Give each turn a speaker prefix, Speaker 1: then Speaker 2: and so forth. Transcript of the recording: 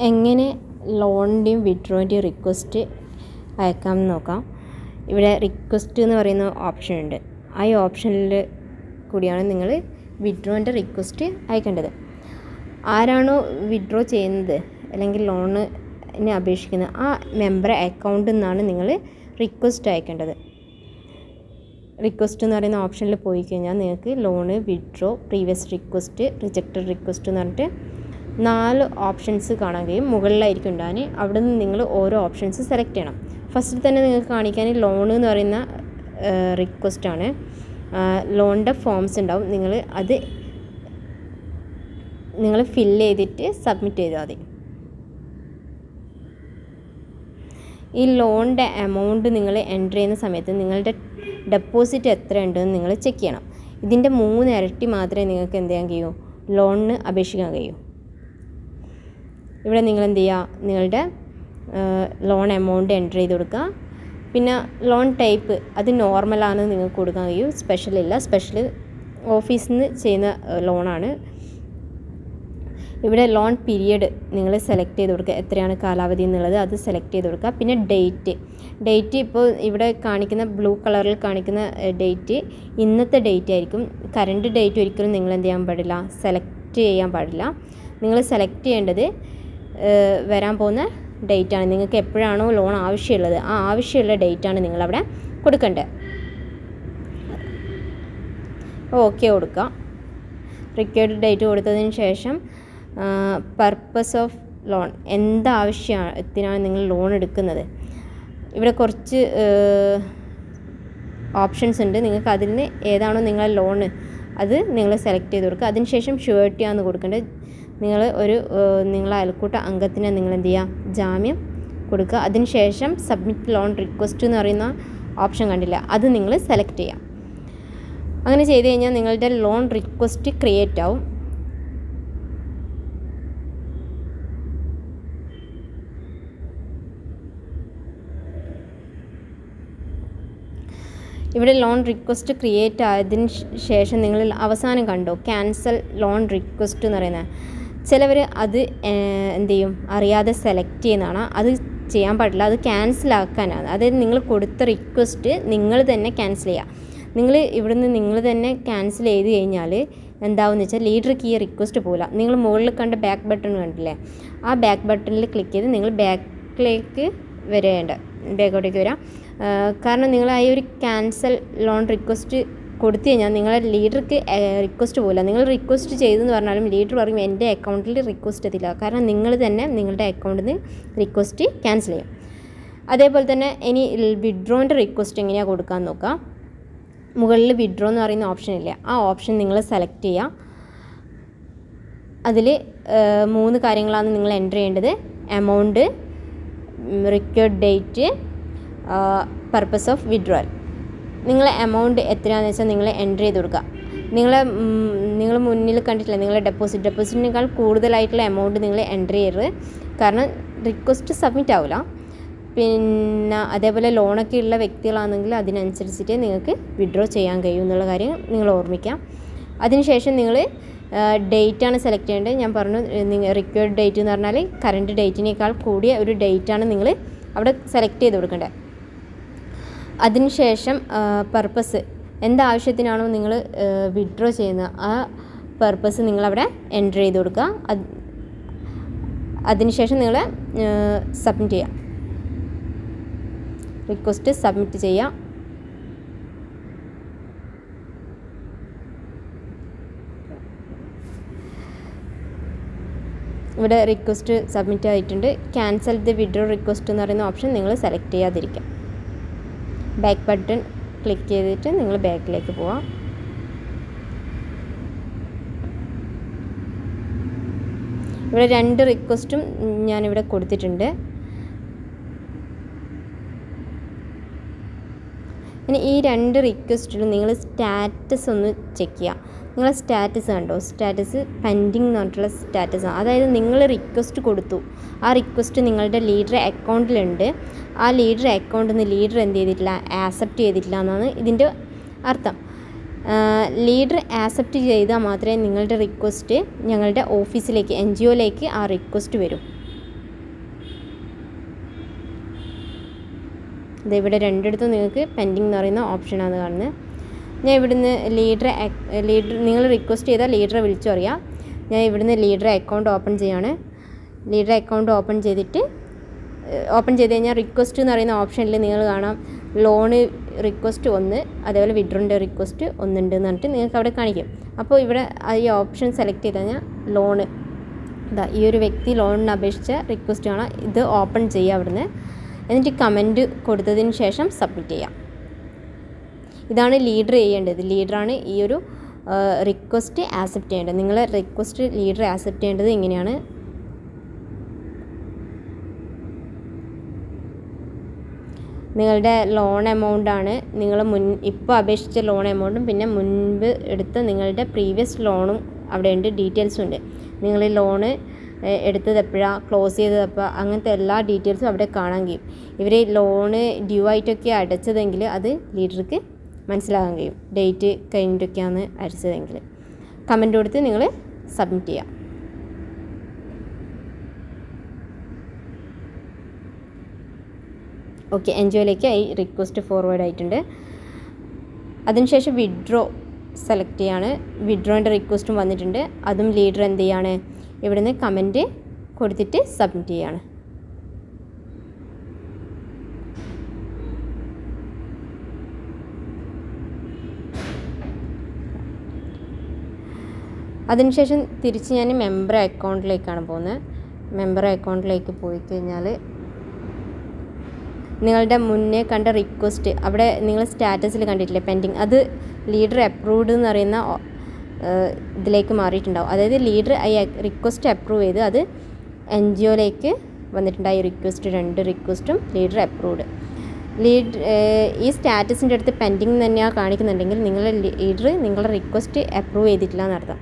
Speaker 1: എങ്ങനെ ലോണിന്റെയും വിഡ്രോന്റെയും റിക്വസ്റ്റ് അയക്കാമെന്ന് നോക്കാം. ഇവിടെ റിക്വസ്റ്റ് എന്ന് പറയുന്ന ഓപ്ഷൻ ഉണ്ട്. ആ ഓപ്ഷനിൽ കൂടിയാണ് നിങ്ങൾ വിഡ്രോന്റെ റിക്വസ്റ്റ് അയക്കേണ്ടത്. ആരാണോ വിഡ്രോ ചെയ്യുന്നത് അല്ലെങ്കിൽ ലോണിന് അപേക്ഷിക്കുന്നത് ആ മെമ്പറെ അക്കൗണ്ടിൽ നിന്നാണ് നിങ്ങൾ റിക്വസ്റ്റ് അയക്കേണ്ടത്. റിക്വസ്റ്റ് എന്ന് പറയുന്ന ഓപ്ഷനിൽ പോയി കഴിഞ്ഞാൽ നിങ്ങൾക്ക് loan withdraw previous request rejected request എന്ന് പറഞ്ഞിട്ട് നാല് ഓപ്ഷൻസ് കാണാൻ കഴിയും. മുകളിലായിരിക്കും ഉണ്ടാകുക അവിടെ നിന്ന് നിങ്ങൾ ഓരോ ഓപ്ഷൻസ് സെലക്ട് ചെയ്യണം. ഫസ്റ്റ് തന്നെ നിങ്ങൾക്ക് കാണിക്കാൻ ലോൺ എന്ന് പറയുന്ന റിക്വസ്റ്റാണ് ലോണിന്റെ ഫോംസ് ഉണ്ടാവും. നിങ്ങൾ അത് നിങ്ങൾ ഫില്ല് ചെയ്തിട്ട് സബ്മിറ്റ് ചെയ്താൽ മതി. ഈ ലോണിന്റെ എമൗണ്ട് നിങ്ങൾ എന്റർ ചെയ്യുന്ന സമയത്ത് നിങ്ങളുടെ ഡെപ്പോസിറ്റ് എത്ര ഉണ്ടെന്ന് നിങ്ങൾ ചെക്ക് ചെയ്യണം. ഇതിന്റെ മൂന്ന് ഇരട്ടി മാത്രമേ നിങ്ങൾക്ക് എന്ത് ചെയ്യാൻ കഴിയൂ? ലോണിന് അപേക്ഷിക്കാൻ കഴിയൂ. ഇവിടെ നിങ്ങൾ എന്ത് ചെയ്യുക നിങ്ങളുടെ ലോൺ എമൗണ്ട് എന്റർ ചെയ്ത് കൊടുക്കുക. പിന്നെ ലോൺ ടൈപ്പ് അത് നോർമലാണ് നിങ്ങൾക്ക് കൊടുക്കാൻ കഴിയും. സ്പെഷ്യൽ ഇല്ല. സ്പെഷ്യൽ ഓഫീസിൽ നിന്ന് ചെയ്യുന്ന ലോണാണ് ഇവിടെ ലോൺ പീരിയഡ് നിങ്ങൾ സെലക്ട് ചെയ്ത് കൊടുക്കുക. എത്രയാണ് കാലാവധി എന്നുള്ളത് അത് സെലക്ട് ചെയ്ത് കൊടുക്കുക. പിന്നെ ഡേറ്റ് ഡേറ്റ് ഇപ്പോൾ ഇവിടെ കാണിക്കുന്ന ബ്ലൂ കളറിൽ കാണിക്കുന്ന ഡേറ്റ് ഇന്നത്തെ ഡേറ്റ് ആയിരിക്കും. കറണ്ട് ഡേറ്റ് ഒരിക്കലും നിങ്ങൾ എന്ത് ചെയ്യാൻ പാടില്ല. സെലക്ട് ചെയ്യാൻ പാടില്ല. നിങ്ങൾ സെലക്ട് ചെയ്യേണ്ടത് വരാൻ പോകുന്ന ഡേറ്റ് ആണ് നിങ്ങൾക്ക് എപ്പോഴാണോ ലോൺ ആവശ്യമുള്ളത് ആ ആവശ്യമുള്ള ഡേറ്റാണ് നിങ്ങളവിടെ കൊടുക്കേണ്ടത്. ഓക്കെ കൊടുക്കാം. റിക്വയർഡ് ഡേറ്റ് കൊടുത്തതിന് ശേഷം പർപ്പസ് ഓഫ് ലോൺ എന്താവശ്യത്തിനാണ് നിങ്ങൾ ലോൺ എടുക്കുന്നത്? ഇവിടെ കുറച്ച് ഓപ്ഷൻസ് ഉണ്ട്. നിങ്ങൾക്ക് അതിൽ നിന്ന് ഏതാണോ നിങ്ങളെ ലോണ് അത് നിങ്ങൾ സെലക്ട് ചെയ്ത് കൊടുക്കുക. അതിനുശേഷം ഷുവേർട്ടി ആണ് കൊടുക്കേണ്ടത്. നിങ്ങൾ ഒരു നിങ്ങളെ അയൽക്കൂട്ട അംഗത്തിന് നിങ്ങൾ എന്ത് ചെയ്യുക ജാമ്യം കൊടുക്കുക. അതിനുശേഷം സബ്മിറ്റ് ലോൺ റിക്വസ്റ്റ് എന്ന് പറയുന്ന ഓപ്ഷൻ കണ്ടില്ല? അത് നിങ്ങൾ സെലക്ട് ചെയ്യാം. അങ്ങനെ ചെയ്ത് കഴിഞ്ഞാൽ നിങ്ങളുടെ ലോൺ റിക്വസ്റ്റ് ക്രിയേറ്റ് ആവും. ഇവിടെ ലോൺ റിക്വസ്റ്റ് ക്രിയേറ്റ് ആയതിന് ശേഷം നിങ്ങൾ അവസാനം കണ്ടോ? ക്യാൻസൽ ലോൺ റിക്വസ്റ്റ് എന്ന് പറയുന്നത്. ചിലവർ അത് എന്ത് ചെയ്യും? അറിയാതെ സെലക്ട് ചെയ്യുന്നതാണ്. അത് ചെയ്യാൻ പാടില്ല. അത് ക്യാൻസൽ ആക്കാനാണ്. അതായത് നിങ്ങൾ കൊടുത്ത റിക്വസ്റ്റ് നിങ്ങൾ തന്നെ ക്യാൻസൽ ചെയ്യുക. നിങ്ങൾ ഇവിടുന്ന് നിങ്ങൾ തന്നെ ക്യാൻസൽ ചെയ്ത് കഴിഞ്ഞാൽ എന്താവെന്ന് വെച്ചാൽ ലീഡർക്ക് ഈ റിക്വസ്റ്റ് പോകില്ല നിങ്ങൾ മുകളിൽ കണ്ട ബാക്ക് ബട്ടൺ കണ്ടില്ലേ? ആ ബാക്ക് ബട്ടണിൽ ക്ലിക്ക് ചെയ്ത് നിങ്ങൾ ബാക്കിലേക്ക് വരേണ്ട ബാക്കോട്ടേക്ക് വരാം. കാരണം നിങ്ങൾ ആ ഒരു ക്യാൻസൽ ലോൺ റിക്വസ്റ്റ് കൊടുത്തു കഴിഞ്ഞാൽ നിങ്ങളെ ലീഡർക്ക് റിക്വസ്റ്റ് പോകില്ല നിങ്ങൾ റിക്വസ്റ്റ് ചെയ്തെന്ന് പറഞ്ഞാലും ലീഡർ പറയും എന്റെ അക്കൗണ്ടിൽ റിക്വസ്റ്റ് എത്തില്ല. കാരണം നിങ്ങൾ തന്നെ നിങ്ങളുടെ അക്കൗണ്ടിൽ നിന്ന് റിക്വസ്റ്റ് ക്യാൻസൽ ചെയ്യും. അതേപോലെ തന്നെ ഇനി വിഡ്രോന്റെ റിക്വസ്റ്റ് എങ്ങനെയാണ് കൊടുക്കാൻ നോക്കുക? മുകളിൽ വിഡ്രോ എന്ന് പറയുന്ന ഓപ്ഷൻ ഇല്ല? ആ ഓപ്ഷൻ നിങ്ങൾ സെലക്ട് ചെയ്യുക. അതിൽ മൂന്ന് കാര്യങ്ങളാണ് നിങ്ങൾ എന്റർ ചെയ്യേണ്ടത്. Amount required date purpose of withdrawal നിങ്ങൾ എമൗണ്ട് എത്രയാണെന്ന് വെച്ചാൽ നിങ്ങൾ എന്റർ ചെയ്ത് കൊടുക്കുക. നിങ്ങൾ നിങ്ങൾ മുന്നിൽ കണ്ടിട്ടില്ല നിങ്ങളുടെ ഡെപ്പോസിറ്റ് ഡെപ്പോസിറ്റിനേക്കാൾ കൂടുതലായിട്ടുള്ള എമൗണ്ട് നിങ്ങൾ എന്റർ ചെയ്യരുത്. കാരണം റിക്വസ്റ്റ് സബ്മിറ്റ് ആവില്ല പിന്നെ അതേപോലെ ലോണൊക്കെ ഉള്ള വ്യക്തികളാണെങ്കിൽ അതിനനുസരിച്ചിട്ട് നിങ്ങൾക്ക് വിഡ്രോ ചെയ്യാൻ കഴിയും എന്നുള്ള കാര്യം നിങ്ങൾ ഓർമ്മിക്കാം അതിനുശേഷം നിങ്ങൾ ഡേറ്റാണ് സെലക്ട് ചെയ്യേണ്ടത്. ഞാൻ പറഞ്ഞു നിങ്ങൾ റിക്വയർഡ് ഡേറ്റ് എന്ന് പറഞ്ഞാൽ കറണ്ട് ഡേറ്റിനേക്കാൾ കൂടിയ ഒരു ഡേറ്റാണ് നിങ്ങൾ അവിടെ സെലക്ട് ചെയ്ത് കൊടുക്കേണ്ടത്. അതിനുശേഷം പർപ്പസ് എന്താവശ്യത്തിനാണോ നിങ്ങൾ വിഡ്രോ ചെയ്യുന്നത് ആ പർപ്പസ് നിങ്ങളവിടെ എന്റർ ചെയ്ത് കൊടുക്കുക. അത് അതിനുശേഷം നിങ്ങൾ സബ്മിറ്റ് ചെയ്യുക. റിക്വസ്റ്റ് സബ്മിറ്റ് ചെയ്യാം ഇവിടെ റിക്വസ്റ്റ് സബ്മിറ്റ് ആയിട്ടുണ്ട്. ക്യാൻസൽ ദി വിഡ്രോ റിക്വസ്റ്റ് എന്ന് പറയുന്ന ഓപ്ഷൻ നിങ്ങൾ സെലക്ട് ചെയ്യാതിരിക്കുക. ബാക്ക് ബട്ടൺ ക്ലിക്ക് ചെയ്തിട്ട് നിങ്ങൾ ബാക്കിലേക്ക് പോവാം. ഇവിടെ രണ്ട് റിക്വസ്റ്റും ഞാനിവിടെ കൊടുത്തിട്ടുണ്ട്. ഇനി ഈ രണ്ട് റിക്വസ്റ്റിലും നിങ്ങൾ സ്റ്റാറ്റസ് ഒന്ന് ചെക്ക് ചെയ്യുക നിങ്ങളെ സ്റ്റാറ്റസ് കണ്ടോ? സ്റ്റാറ്റസ് പെൻഡിങ് എന്ന് പറഞ്ഞിട്ടുള്ള സ്റ്റാറ്റസാണ് അതായത് നിങ്ങൾ റിക്വസ്റ്റ് കൊടുത്തു. ആ റിക്വസ്റ്റ് നിങ്ങളുടെ ലീഡറെ അക്കൗണ്ടിലുണ്ട് ആ ലീഡറെ അക്കൗണ്ടിൽ നിന്ന് ലീഡർ എന്ത് ചെയ്തിട്ടില്ല? ആക്സെപ്റ്റ് ചെയ്തിട്ടില്ല എന്നാണ് ഇതിന്റെ അർത്ഥം. ലീഡർ ആക്സെപ്റ്റ് ചെയ്താൽ മാത്രമേ നിങ്ങളുടെ റിക്വസ്റ്റ് ഞങ്ങളുടെ ഓഫീസിലേക്ക് എൻ ജി ഒയിലേക്ക് ആ റിക്വസ്റ്റ് വരും. ഇതിവിടെ രണ്ടിടത്തും നിങ്ങൾക്ക് പെൻഡിങ് എന്ന് പറയുന്ന ഓപ്ഷനാണ് കാണുന്നത്. ഞാൻ ഇവിടുന്ന് ലീഡറെ ലീഡർ നിങ്ങൾ റിക്വസ്റ്റ് ചെയ്താൽ ലീഡറെ വിളിച്ചു പറയാം ഞാൻ ഇവിടുന്ന് ലീഡറെ അക്കൗണ്ട് ഓപ്പൺ ചെയ്യാണ്. ലീഡറെ അക്കൗണ്ട് ഓപ്പൺ ചെയ്തിട്ട് ഓപ്പൺ ചെയ്ത് കഴിഞ്ഞാൽ റിക്വസ്റ്റ് എന്ന് പറയുന്ന ഓപ്ഷനിൽ നിങ്ങൾ കാണാം. ലോണ് റിക്വസ്റ്റ് ഒന്ന് അതേപോലെ വിഡ്രോന്റെ റിക്വസ്റ്റ് ഒന്നുണ്ട് എന്ന് പറഞ്ഞിട്ട് നിങ്ങൾക്ക് അവിടെ കാണിക്കും. അപ്പോൾ ഇവിടെ ഈ ഓപ്ഷൻ സെലക്ട് ചെയ്ത് കഴിഞ്ഞാൽ ലോണ് ഇതാ ഈ ഒരു വ്യക്തി ലോണിന് അപേക്ഷിച്ച റിക്വസ്റ്റ് കാണാം ഇത് ഓപ്പൺ ചെയ്യുക അവിടുന്ന്. എന്നിട്ട് കമന്റ് കൊടുത്തതിന് ശേഷം സബ്മിറ്റ് ചെയ്യാം. ഇതാണ് ലീഡർ ചെയ്യേണ്ടത്. ലീഡറാണ് ഈ ഒരു റിക്വസ്റ്റ് ആക്സെപ്റ്റ് ചെയ്യേണ്ടത്. നിങ്ങൾ റിക്വസ്റ്റ് ലീഡർ ആക്സെപ്റ്റ് ചെയ്യേണ്ടത് ഇങ്ങനെയാണ്. നിങ്ങളുടെ ലോൺ എമൗണ്ടാണ് നിങ്ങൾ മുൻ ഇപ്പോൾ അപേക്ഷിച്ച ലോൺ എമൗണ്ടും പിന്നെ മുൻപ് എടുത്ത നിങ്ങളുടെ പ്രീവിയസ് ലോണും അവിടെ ഉണ്ട് ഡീറ്റെയിൽസും ഉണ്ട്. നിങ്ങൾ ലോണ് എടുത്തത് എപ്പോഴാണ് ക്ലോസ് ചെയ്തത് എപ്പോൾ അങ്ങനത്തെ എല്ലാ ഡീറ്റെയിൽസും അവിടെ കാണാൻ കഴിയും. ഇവർ ലോണ് ഡ്യൂ ആയിട്ടൊക്കെ അടച്ചതെങ്കിൽ അത് ലീഡർക്ക് മനസ്സിലാകാൻ കഴിയും. ഡേറ്റ് കഴിഞ്ഞിട്ടൊക്കെയാണ് അരച്ചതെങ്കിൽ കമന്റ് കൊടുത്ത് നിങ്ങൾ സബ്മിറ്റ് ചെയ്യാം. ഓക്കെ എൻജോയിലേക്ക് ഈ റിക്വസ്റ്റ് ഫോർവേഡ് ആയിട്ടുണ്ട്. അതിനുശേഷം വിഡ്രോ സെലക്ട് ചെയ്യാണ്. വിഡ്രോന്റെ റിക്വസ്റ്റും വന്നിട്ടുണ്ട്. അതും ലീഡർ എന്ത് ചെയ്യാണ്? ഇവിടുന്ന് കമന്റ് കൊടുത്തിട്ട് സബ്മിറ്റ് ചെയ്യാണ്. അതിനുശേഷം തിരിച്ച് ഞാൻ മെമ്പർ അക്കൗണ്ടിലേക്കാണ് പോകുന്നത്. മെമ്പർ അക്കൗണ്ടിലേക്ക് പോയി കഴിഞ്ഞാൽ നിങ്ങളുടെ മുന്നേ കണ്ട റിക്വസ്റ്റ് അവിടെ നിങ്ങൾ സ്റ്റാറ്റസിൽ കണ്ടിട്ടില്ലേ? പെൻഡിങ് അത് ലീഡർ അപ്രൂവ്ഡ് എന്ന് പറയുന്ന ഇതിലേക്ക് മാറിയിട്ടുണ്ടാവും. അതായത് ലീഡർ ഈ റിക്വസ്റ്റ് അപ്രൂവ് ചെയ്ത് അത് എൻ ജി ഒയിലേക്ക് വന്നിട്ടുണ്ടായി റിക്വസ്റ്റ് രണ്ട് റിക്വസ്റ്റും ലീഡർ അപ്രൂവ്ഡ് ലീഡ് ഈ സ്റ്റാറ്റസിന്റെ അടുത്ത് പെൻഡിങ് തന്നെയാണ് കാണിക്കുന്നുണ്ടെങ്കിൽ നിങ്ങളുടെ ലീഡർ നിങ്ങളുടെ റിക്വസ്റ്റ് അപ്രൂവ് ചെയ്തിട്ടില്ല എന്നർത്ഥം.